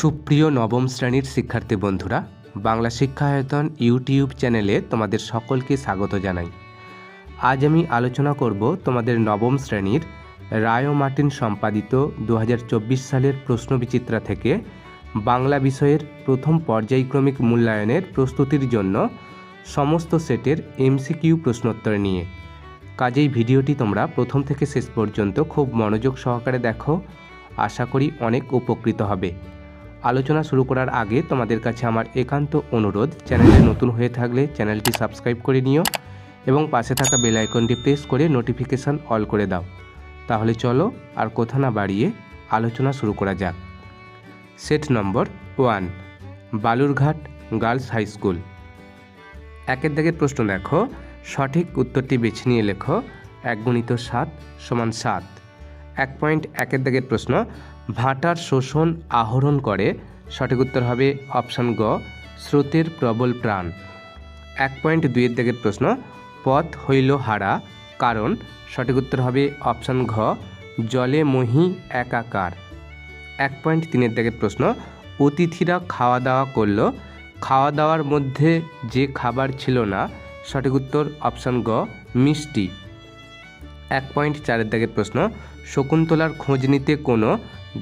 সুপ্রিয় নবম শ্রেণির শিক্ষার্থী বন্ধুরা, বাংলা শিক্ষায়তন ইউটিউব চ্যানেলে তোমাদের সকলকে স্বাগত জানাই। আজ আমি আলোচনা করব তোমাদের নবম শ্রেণির রায় মার্টিন সম্পাদিত দু হাজার চব্বিশ সালের প্রশ্নবিচিত্রা থেকে বাংলা বিষয়ের প্রথম পর্যায়ক্রমিক মূল্যায়নের প্রস্তুতির জন্য সমস্ত সেটের এমসিকিউ প্রশ্নোত্তর নিয়ে। কাজেই ভিডিওটি তোমরা প্রথম থেকে শেষ পর্যন্ত খুব মনোযোগ সহকারে দেখো। আশা করি অনেক উপকৃত হবে। আলোচনা শুরু করার আগে তোমাদের কাছে আমার একান্ত অনুরোধ, চ্যানেলে নতুন হয়ে থাকলে চ্যানেলটি সাবস্ক্রাইব করে নিও এবং পাশে থাকা বেল আইকনটি প্রেস করে নোটিফিকেশান অল করে দাও। তাহলে চলো আর কথা না বাড়িয়ে আলোচনা শুরু করা যাক। Set number one, Balurghat girls high school. একের দাগের প্রশ্ন দেখো সঠিক উত্তরটি বেছে নিয়ে লেখো, এক গুণিত সাত সমান সাত। এক পয়েন্ট একের দাগের প্রশ্ন ভাটার শোষণ আহরণ করে। সঠিক উত্তর হবে অপশান গ, স্রোতের প্রবল প্রাণ। এক পয়েন্ট দুইয়ের দিকের প্রশ্ন, পথ হইল হারা, কারণ? সঠিক উত্তর হবে অপশান ঘ, জলে মহি একাকার। এক পয়েন্ট তিনের দিকের প্রশ্ন, অতিথিরা খাওয়া দাওয়া করল। খাওয়া দাওয়ার মধ্যে যে খাবার ছিল না, সঠিক উত্তর অপশান গ, মিষ্টি। এক পয়েন্ট চারের দাগের প্রশ্ন, শকুন্তলার খোঁজ নিতে কোনো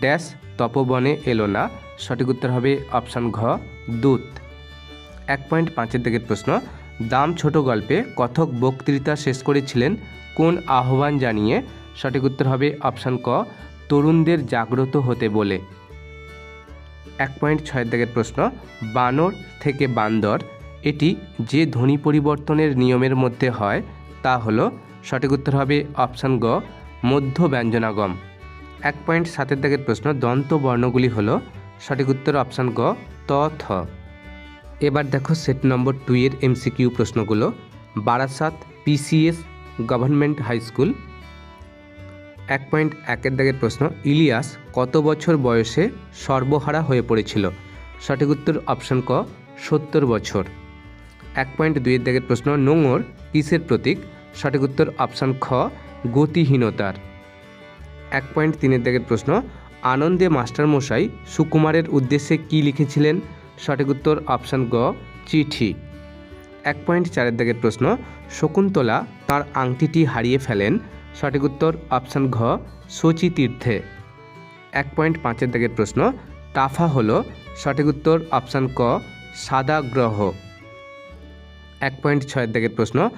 ড্যাশ তপবনে এলো না। সঠিক উত্তর হবে অপশান ঘ, দূত। এক পয়েন্ট পাঁচের দিকের প্রশ্ন, দাম ছোট গল্পে কথক বক্তৃতা শেষ করেছিলেন কোন আহ্বান জানিয়ে? সঠিক উত্তর হবে অপশান ক, তরুণদের জাগ্রত হতে বলে। এক পয়েন্ট ছয়ের দিকের প্রশ্ন, বানর থেকে বান্দর, এটি যে ধ্বনি পরিবর্তনের নিয়মের মধ্যে হয় তা হলো, সঠিক উত্তর হবে অপশান গ, মধ্য ব্যঞ্জনাগম। এক পয়েন্ট সাতের দাগের প্রশ্ন, দন্ত বর্ণগুলি হলো, সঠিক উত্তর অপশান গ, ত, থ। এবার দেখো সেট নম্বর টু এর এমসিকিউ প্রশ্নগুলো, Barasat PCS government high school. এক পয়েন্ট একের দাগের প্রশ্ন, ইলিয়াস কত বছর বয়সে সর্বহারা হয়ে পড়েছিল? সঠিক উত্তর অপশান ক, সত্তর বছর। এক পয়েন্ট দুইয়ের দাগের প্রশ্ন, নোঙর কিসের প্রতীক? সঠিক উত্তর অপশান খ, গতিহীনতার। এক পয়েন্ট তিনের দাগের প্রশ্ন, আনন্দে মাস্টারমশাই সুকুমারের উদ্দেশ্যে কি লিখেছিলেন? সঠিক উত্তর অপশান গ, চিঠি। এক পয়েন্ট চারের দাগের প্রশ্ন, শকুন্তলা তার আংটিটি হারিয়ে ফেলেন। সঠিক উত্তর অপশান ঘ, শচী তীর্থে। এক পয়েন্ট পাঁচের দাগের প্রশ্ন টাফা হলো। সঠিক উত্তর অপশান ক, সাদা গ্রহ। এক পয়েন্ট ছয়ের দাগের প্রশ্ন,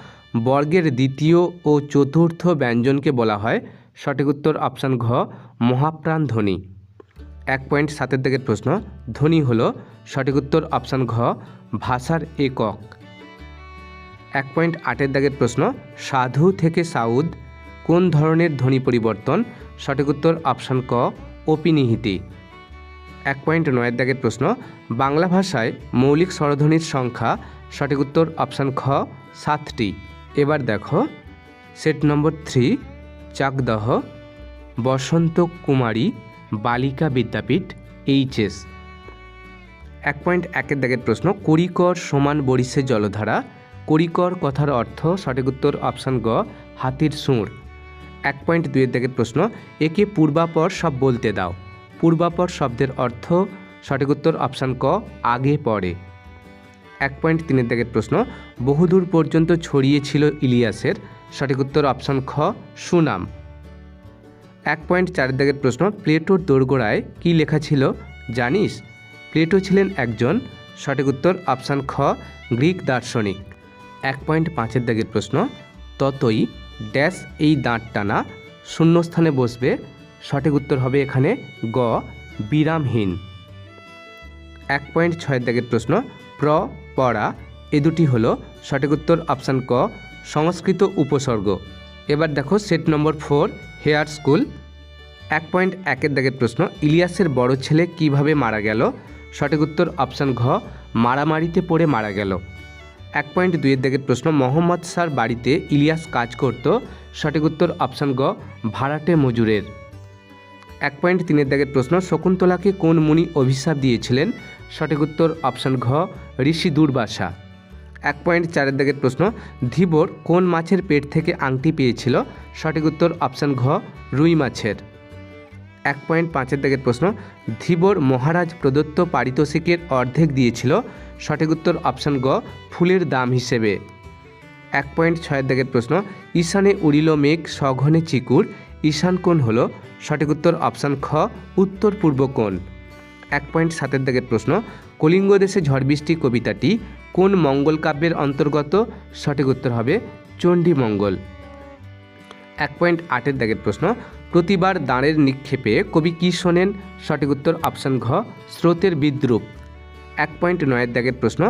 বর্গের দ্বিতীয় ও চতুর্থ ব্যঞ্জনকে বলা হয়। সঠিক উত্তর অপশান ঘ, মহাপ্রাণ ধ্বনি। এক পয়েন্ট সাতের দিকের প্রশ্ন, ধ্বনি হল, সঠিক উত্তর অপশান ঘ, ভাষার একক। এক পয়েন্ট আটের দাগের প্রশ্ন, সাধু থেকে সাউদ, কোন ধরনের ধ্বনি পরিবর্তন? সঠিক উত্তর অপশান ক, অপিনিহিতি। এক পয়েন্ট নয়ের দাগের প্রশ্ন, বাংলা ভাষায় মৌলিক স্বরধ্বনির সংখ্যা সঠিক উত্তর অপশান খ, সাতটি। এবার দেখো, set number three, Chakdah, Basanta Kumari, Balika Vidyapith HS এক পয়েন্ট একের দাগের প্রশ্ন করিকর সমান বরিশে জলধারা করিকর কথার অর্থ, সঠিক উত্তর অপশান গ, হাতির সুঁড়। এক পয়েন্ট দুইয়ের দাগের প্রশ্ন, একে পূর্বাপর সব বলতে দাও। পূর্বাপর শব্দের অর্থ, সঠিক উত্তর অপশান ক, আগে পড়ে। এক পয়েন্ট তিনের দাগের প্রশ্ন, বহুদূর পর্যন্ত ছড়িয়েছিল ইলিয়াসের। সঠিক উত্তর অপশান খ, সুনাম। এক পয়েন্ট চারের দাগের প্রশ্ন, প্লেটোর দোরগোড়ায় কী লেখা ছিল? জানিস? প্লেটো ছিলেন একজন। সঠিক উত্তর অপশান খ, গ্রিক দার্শনিক। এক পয়েন্ট পাঁচের দাগের প্রশ্ন, ততই ড্যাশ এই দাঁত টানা শূন্যস্থানে বসবে। সঠিক উত্তর হবে এখানে গ, বিরামহীন। এক পয়েন্ট ছয়ের দাগের প্রশ্ন, প্র পড়া, এ দুটি হলো সঠিক উত্তর অপশান ক, সংস্কৃত উপসর্গ। এবার দেখো set number four, Hare school. এক পয়েন্ট একের দাগের প্রশ্ন, ইলিয়াসের বড় ছেলে কীভাবে মারা গেল? সঠিক উত্তর অপশান ঘ, মারামারিতে পড়ে মারা গেল। এক পয়েন্ট দুইয়ের দাগের প্রশ্ন, মোহাম্মদ স্যার বাড়িতে ইলিয়াস কাজ করত? সঠিক উত্তর অপশান গ ভাড়াটে মজুরের। এক পয়েন্ট তিনের দাগের প্রশ্ন, শকুন্তলাকে কোন মুনি অভিশাপ দিয়েছিলেন? সঠিক উত্তর অপশান ঘ, ঋষি দুর্বাসা। এক পয়েন্ট চারের দাগের প্রশ্ন, ধীবর কোন মাছের পেট থেকে আংটি পেয়েছিল? সঠিক উত্তর অপশান ঘ, রুই মাছের। এক পয়েন্ট পাঁচের দাগের প্রশ্ন, ধীবর মহারাজ প্রদত্ত পারিতোষিকের অর্ধেক দিয়েছিল? সঠিক উত্তর অপশান গ ফুলের দাম হিসেবে। এক পয়েন্ট ছয়ের দাগের প্রশ্ন, ঈশানে উড়িল মেঘ সঘনে চিকুর? ঈশান কোণ হল? সঠিক উত্তর অপশান খ, উত্তর পূর্ব কোণ। এক পয়েন্ট সাতের দাগের প্রশ্ন, কলিঙ্গ দেশে ঝড় বৃষ্টি কবিতাটি কোন মঙ্গল কাব্যের অন্তর্গত? সঠিক উত্তর হবে চণ্ডী মঙ্গল এক পয়েন্ট আটের দাগের প্রশ্ন, প্রতিবার দাঁড়ের নিক্ষেপে কবি কী শোনেন? সঠিক উত্তর অপশান ঘ, স্রোতের বিদ্রুপ। এক পয়েন্ট নয়ের দাগের প্রশ্ন,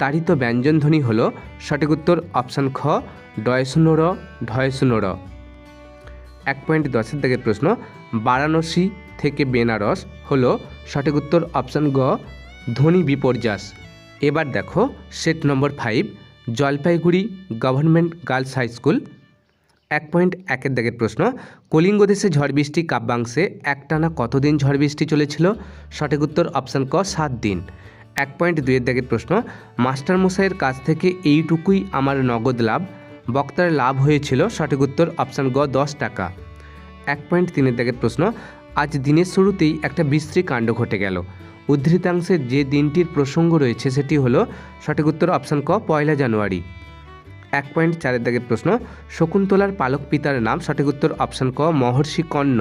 তাড়িত ব্যঞ্জনধ্বনি হল? সঠিক উত্তর অপশান খ, ডয় শূন্য র র এক পয়েন্ট দশের দাগের প্রশ্ন, বারাণসী থেকে বেনারস হল সঠিক উত্তর অপশান গ ধ্বনি বিপর্যাস এবার দেখো set number five Jalpaiguri government girls high school এক পয়েন্ট একের দাগের প্রশ্ন, কলিঙ্গ দেশে ঝড় বৃষ্টি কাব্যাংশে একটানা কতদিন ঝড় বৃষ্টি চলেছিল? সঠিক উত্তর অপশান ক, সাত দিন। এক পয়েন্ট দুইয়ের দাগের প্রশ্ন, মাস্টারমশাইয়ের কাছ থেকে এইটুকুই আমার নগদ লাভ, বক্তার লাভ হয়েছিল? সঠিক উত্তর অপশান গ, দশ টাকা। এক পয়েন্ট তিনের দাগের প্রশ্ন আজ দিনের শুরুতেই একটা বিশ্রী কাণ্ড ঘটে গেল। উদ্ধৃতাংশে যে দিনটির প্রসঙ্গ রয়েছে সেটি হলো সঠিক উত্তর অপশান ক, পয়লা জানুয়ারি। এক পয়েন্ট চারের দাগের প্রশ্ন, শকুন্তলার পালক পিতার নাম সঠিক উত্তর অপশান ক, মহর্ষি কর্ণ।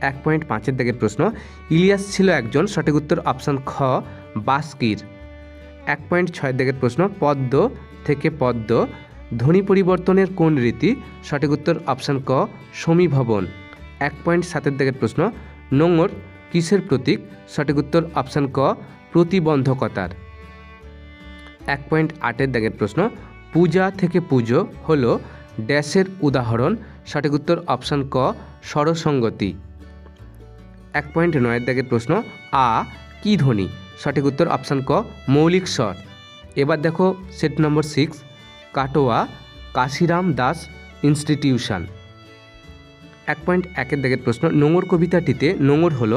এক পয়েন্ট পাঁচের দাগের প্রশ্ন, ইলিয়াস ছিল একজন সঠিক উত্তর অপশান খ, বাস্কির। এক পয়েন্ট ছয়ের দাগের প্রশ্ন, পদ্ম থেকে পদ্ম, ধ্বনি পরিবর্তনের কোন রীতি সঠিক উত্তর অপশান ক, সমীভবন। এক পয়েন্ট সাতের দিকের প্রশ্ন নোংর কিসের প্রতীক? সঠিক উত্তর অপশান ক, প্রতিবন্ধকতার। এক পয়েন্ট আটের দাগের প্রশ্ন, পূজা থেকে পুজো হল ড্যাশের উদাহরণ। সঠিক উত্তর অপশান ক, স্বরসঙ্গতি। এক পয়েন্ট নয়ের দাগের প্রশ্ন, আ, কি ধ্বনি? সঠিক উত্তর অপশান ক, মৌলিক স্বর। এবার দেখো set number six, Katwa Kashiram Das institution. এক পয়েন্ট একের দাগের প্রশ্ন নোংর কবিতাটিতে নোংর হল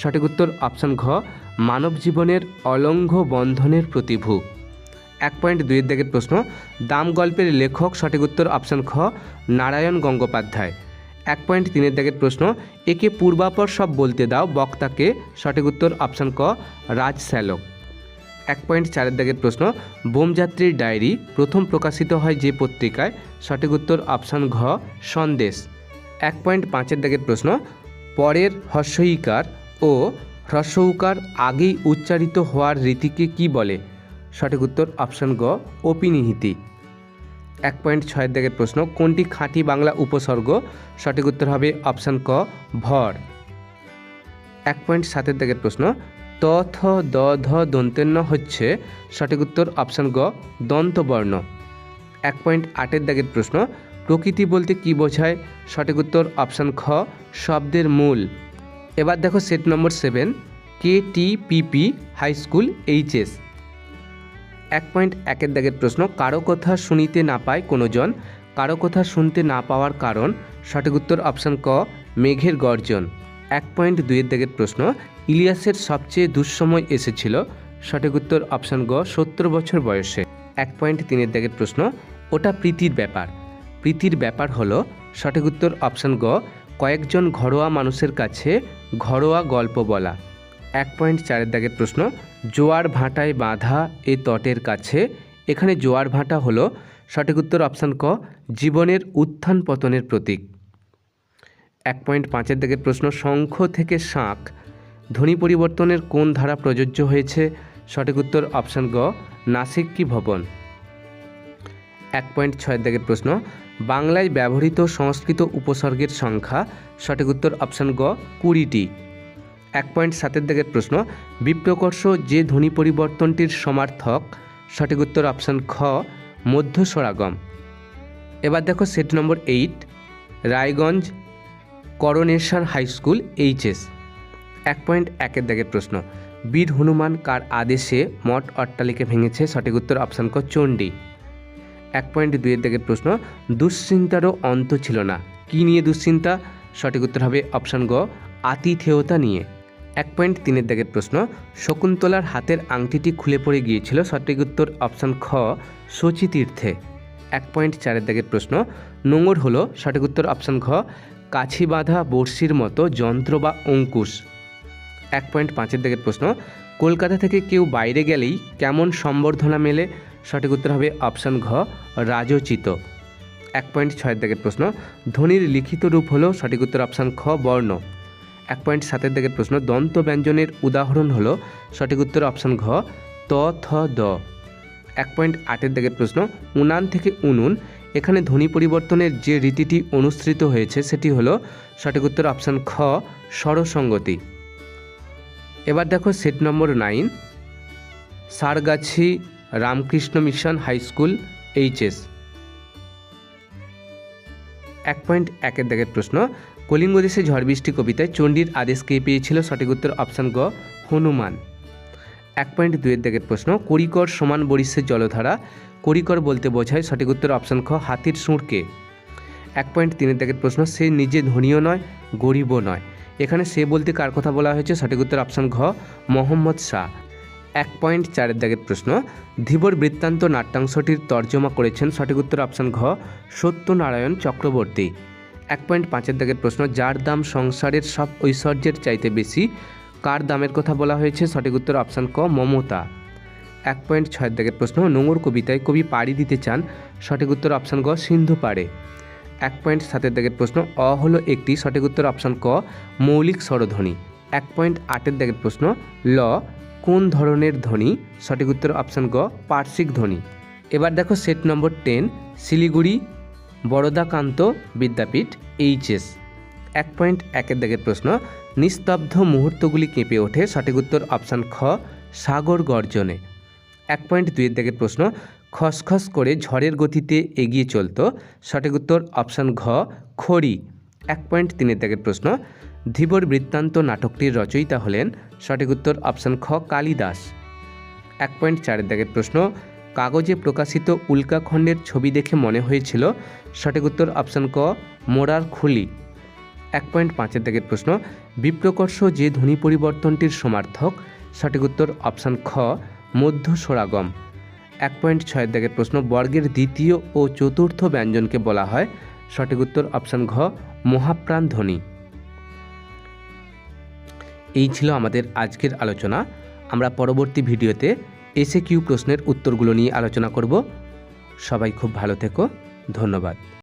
সঠিক উত্তর অপশান ঘ, মানব জীবনের অলঙ্ঘ বন্ধনের প্রতিভূ। এক পয়েন্ট দুইয়ের দাগের প্রশ্ন, দাম গল্পের লেখক সঠিক উত্তর অপশান খ নারায়ণ গঙ্গোপাধ্যায়। এক পয়েন্ট তিনের দাগের প্রশ্ন, একে পূর্বাপর সব বলতে দাও, বক্তাকে সঠিক উত্তর অপশান ক, রাজ শ্যালক। এক পয়েন্ট চারের দাগের প্রশ্ন, বোমযাত্রীর ডায়েরি প্রথম প্রকাশিত হয় যে পত্রিকায়, সঠিক উত্তর অপশান ঘ, সন্দেশ। এক পয়েন্ট পাঁচের দাগের প্রশ্ন, পরের হর্ষইকার ও হ্রস্বউকার আগেই উচ্চারিত হওয়ার রীতিকে কি বলে? সঠিক উত্তর অপশান গ, অপিনিহিতি। এক পয়েন্ট ছয়ের দাগের প্রশ্ন, কোনটি খাঁটি বাংলা উপসর্গ? সঠিক উত্তর হবে অপশান ক, ভর। এক পয়েন্ট সাতের দাগের প্রশ্ন, ত, থ, দ, ধ দন্তেন্য হচ্ছে? সঠিক উত্তর অপশান গ, দন্তবর্ণ। এক পয়েন্ট আটের দাগের প্রশ্ন প্রকৃতি বলতে কি বোঝায়? সঠিক উত্তর অপশান খ, শব্দের মূল। এবার দেখো set number seven K T PP high school HS এক পয়েন্ট একের দাগের প্রশ্ন, কারও কথা শুনিতে না পায় কোনো জন কারও কথা শুনতে না পাওয়ার কারণ, সঠিক উত্তর অপশান ক, মেঘের গর্জন। এক পয়েন্ট দুইয়ের দাগের প্রশ্ন, ইলিয়াসের সবচেয়ে দুঃসময় এসেছিল, সঠিক উত্তর অপশান গ, সত্তর বছর বয়সে। এক পয়েন্ট তিনের দাগের প্রশ্ন, ওটা প্রীতির ব্যাপার। প্রীতির ব্যাপার হলো, সঠিক উত্তর অপশান গ, কয়েকজন ঘরোয়া মানুষের কাছে ঘরোয়া গল্প বলা। এক পয়েন্ট চারের দাগের প্রশ্ন, জোয়ার ভাটায় বাঁধা এ তটের কাছে, এখানে জোয়ার ভাটা হলো, সঠিক উত্তর অপশান ক, জীবনের উত্থান পতনের প্রতীক। এক পয়েন্ট পাঁচের দাগের প্রশ্ন, শঙ্খ থেকে শাঁখ, ধ্বনি পরিবর্তনের কোন ধারা প্রযোজ্য হয়েছে? সঠিক উত্তর অপশান গ, নাসিক কি ভবন? এক পয়েন্ট ছয়ের দাগের প্রশ্ন, বাংলায় ব্যবহৃত সংস্কৃত উপসর্গের সংখ্যা, সঠিক উত্তর অপশান গ, কুড়িটি। এক পয়েন্ট সাতের দাগের প্রশ্ন, বিপ্রকর্ষ যে ধ্বনি পরিবর্তনটির সমার্থক, সঠিক উত্তর অপশান খ, মধ্য সরাগম। এবার দেখো set number eight, Raiganj coronation high school HS এক পয়েন্ট একের দাগের প্রশ্ন, বীর হনুমান কার আদেশে মঠ অট্টালিকা ভেঙেছে, সঠিক উত্তর অপশান ক, চণ্ডী। এক পয়েন্ট দুইয়ের দাগের প্রশ্ন, দুশ্চিন্তারও অন্ত ছিল না। কি নিয়ে দুশ্চিন্তা? সঠিক উত্তর হবে অপশান গ, আতিথেয়তা নিয়ে। এক পয়েন্ট তিনের দাগের প্রশ্ন, শকুন্তলার হাতের আংটিটি খুলে পড়ে গিয়েছিল। সঠিক উত্তর অপশান খ শচী তীর্থে এক পয়েন্ট চারের দাগের প্রশ্ন, নোঙর হলো, সঠিক উত্তর অপশান ঘ কাছি বাঁধা বড়শির মতো যন্ত্র বা অঙ্কুশ। এক পয়েন্ট পাঁচের দিকের প্রশ্ন, কলকাতা থেকে কেউ বাইরে গেলেই কেমন সম্বর্ধনা মেলে? সঠিক উত্তর হবে অপশান ঘ, রাজোচিত। এক পয়েন্ট ছয়ের দিকের প্রশ্ন, ধ্বনির লিখিত রূপ হলো সঠিক উত্তর অপশান খ, বর্ণ। এক পয়েন্ট সাতের দিকের প্রশ্ন, দন্ত ব্যঞ্জনের উদাহরণ হলো সঠিক উত্তর অপশান ঘ, ত, থ, দ। এক পয়েন্ট আটের দিকের প্রশ্ন, উনান থেকে উনুন, এখানে ধ্বনি পরিবর্তনের যে রীতিটি অনুসৃত হয়েছে সেটি হলো সঠিক উত্তর অপশান খ, স্বরসঙ্গতি। এবার দেখো set number nine, Sargachhi Ramakrishna mission high school, HS. এক পয়েন্ট একের দাগের প্রশ্ন, কলিঙ্গ দেশে ঝড় বৃষ্টি কবিতায় চণ্ডীর আদেশ কে পেয়েছিল? সঠিক উত্তর অপশান গ, হনুমান। এক পয়েন্ট দুইয়ের দাগের প্রশ্ন, করিকর সমান বরিশের জলধারা, করিকর বলতে বোঝায় সঠিক উত্তর অপশান খ, হাতির সুরকে এক পয়েন্ট তিনের দাগের প্রশ্ন, সে নিজে ধনীও নয়, গরিবও নয়। এখানে সে বলতে কার কথা বলা হয়েছে? সঠিক উত্তর অপশান ঘ, মোহাম্মদ শাহ। এক পয়েন্ট চারের দাগের প্রশ্ন, ধীবর বৃত্তান্ত নাট্যাংশটির তর্জমা করেছেন সঠিক উত্তর অপশান ঘ, সত্যনারায়ণ চক্রবর্তী। এক পয়েন্ট পাঁচের দাগের প্রশ্ন, যার দাম সংসারের সব ঐশ্বর্যের চাইতে বেশি, কার দামের কথা বলা হয়েছে? সঠিক উত্তর অপশান ক, মমতা। এক পয়েন্ট ছয়ের দাগের প্রশ্ন নোংর কবিতায় কবি পাড়ি দিতে চান? সঠিক উত্তর অপশান গ সিন্ধু পাড়ে। এক পয়েন্ট সাতের দাগের প্রশ্ন, অ হলো একটি? সঠিক উত্তর অপশান ক, মৌলিক স্বরধ্বনি। এক পয়েন্ট আটের দাগের প্রশ্ন, ল কোন ধরনের ধ্বনি? সঠিক উত্তর অপশান গ, পার্শ্বিক ধ্বনি। এবার দেখো set number ten Siliguri, Baradakanta Vidyapith HS এক পয়েন্ট একের দাগের প্রশ্ন, নিস্তব্ধ মুহূর্তগুলি কেঁপে ওঠে, সঠিক উত্তর অপশান খ, সাগর গর্জনে। এক পয়েন্ট দুইয়ের দাগের প্রশ্ন, খসখস করে ঝড়ের গতিতে এগিয়ে চলত, সঠিক উত্তর অপশান ঘ, খড়ি। এক পয়েন্ট তিনের দাগের প্রশ্ন ধীবর বৃত্তান্ত নাটকটির রচয়িতা হলেন সঠিক উত্তর অপশান খ কালিদাস। এক পয়েন্ট চারের দাগের প্রশ্ন, কাগজে প্রকাশিত উল্কাখণ্ডের ছবি দেখে মনে হয়েছিল, সঠিক উত্তর অপশান ক, মোড়ার খুলি। এক পয়েন্ট পাঁচের দাগের প্রশ্ন, বিপ্রকর্ষ যে ধ্বনি পরিবর্তনটির সমার্থক, সঠিক উত্তর অপশান খ, মধ্য সোরাগম। এক পয়েন্ট ছয়ের দাগের প্রশ্ন, বর্গের দ্বিতীয় ও চতুর্থ ব্যঞ্জনকে বলা হয়, সঠিক উত্তর অপশান ঘ, মহাপ্রাণ ধ্বনি। এই ছিল আমাদের আজকের আলোচনা। আমরা পরবর্তী ভিডিওতে এসে কিউ প্রশ্নের উত্তরগুলো নিয়ে আলোচনা করব। সবাই খুব ভালো থেকো। ধন্যবাদ।